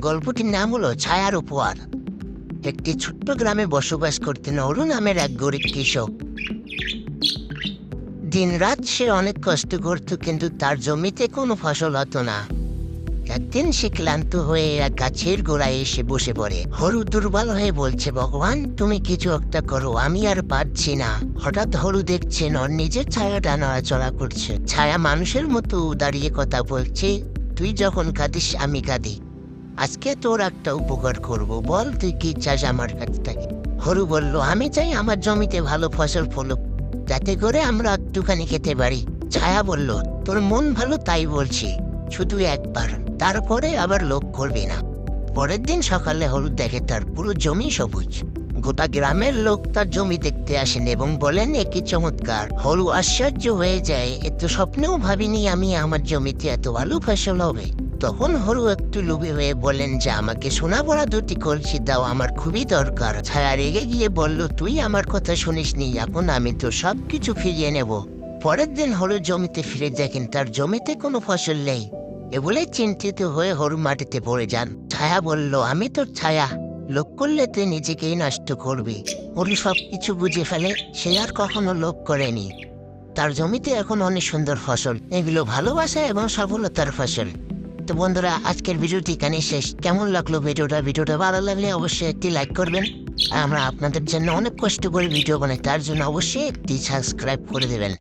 গল্পটির নাম হলো ছায়ার উপহার। একটি ছোট্ট গ্রামে বসবাস করতেন অরু নামের এক গরিব কৃষক। দিনরাত সে অনেক কষ্ট করত, কিন্তু তার জমিতে কোনো ফসল হতো না। একদিন সে ক্লান্ত হয়ে এক গাছের গোড়ায় এসে বসে পড়ে। হরু দুর্বল হয়ে বলছে, ভগবান, তুমি কিছু একটা করো, আমি আর পারছি না। হঠাৎ হরু দেখছেন ওর নিজের ছায়াটা নড়াচড়া করছে। ছায়া মানুষের মতো দাঁড়িয়ে কথা বলছে, তুই যখন কাঁদিস, আমি কাঁদি। আজকে তোর একটা উপকার করব, বল তুই কি চাস আমার কাছ থেকে? হরু বলল, আমি চাই আমার জমিতে ভালো ফসল ফলুক, যাতে করে আমরা একটুখানি খেতে পারি। ছায়া বলল, তোর মন ভালো তাই বলছি, শুধু একবার, তারপরে আবার লোক করবি না। পরের দিন সকালে হলুদ দেখে তার পুরো জমি সবুজ। গোটা গ্রামের লোক তার জমি দেখতে আসেন এবং বলেন একই চমৎকার হলু আশ্চর্য হয়ে যায় এত স্বপ্নেও ভাবিনি আমি আমার জমিতে এত ভালো ফসল হবে। তখন হরু একটু লোভী হয়ে বলেন যে আমাকে সোনা পড়া দুটি কলসি দাও, আমার খুবই দরকার। ছায়া রেগে গিয়ে বলল, তুই আমার কথা শুনিসনি এখন আমি তো সব কিছু ফিরিয়ে নেব। পরের দিন হরু জমিতে ফিরে দেখেন, তার জমিতে কোনো ফসল নেই। এ বলে চিন্তিত হয়ে হরু মাটিতে পড়ে যান। ছায়া বলল, আমি তোর ছায়া। লোভ করলে তুই নিজেকেই নষ্ট করবি। হরু সব কিছু বুঝে ফেলে, সে আর কখনো লোভ করেনি। তার জমিতে এখন অনেক সুন্দর ফসল। এগুলো ভালোবাসা এবং সফলতার ফসল। তো বন্ধুরা, আজকের ভিডিওটি এখানে শেষ। কেমন লাগল ভিডিওটা? ভিডিওটা ভালো লাগলে অবশ্যই একটি লাইক করবেন। আমরা আপনাদের জন্য অনেক কষ্ট করে ভিডিও বানাই, তার জন্য অবশ্যই একটি সাবস্ক্রাইব করে দেবেন।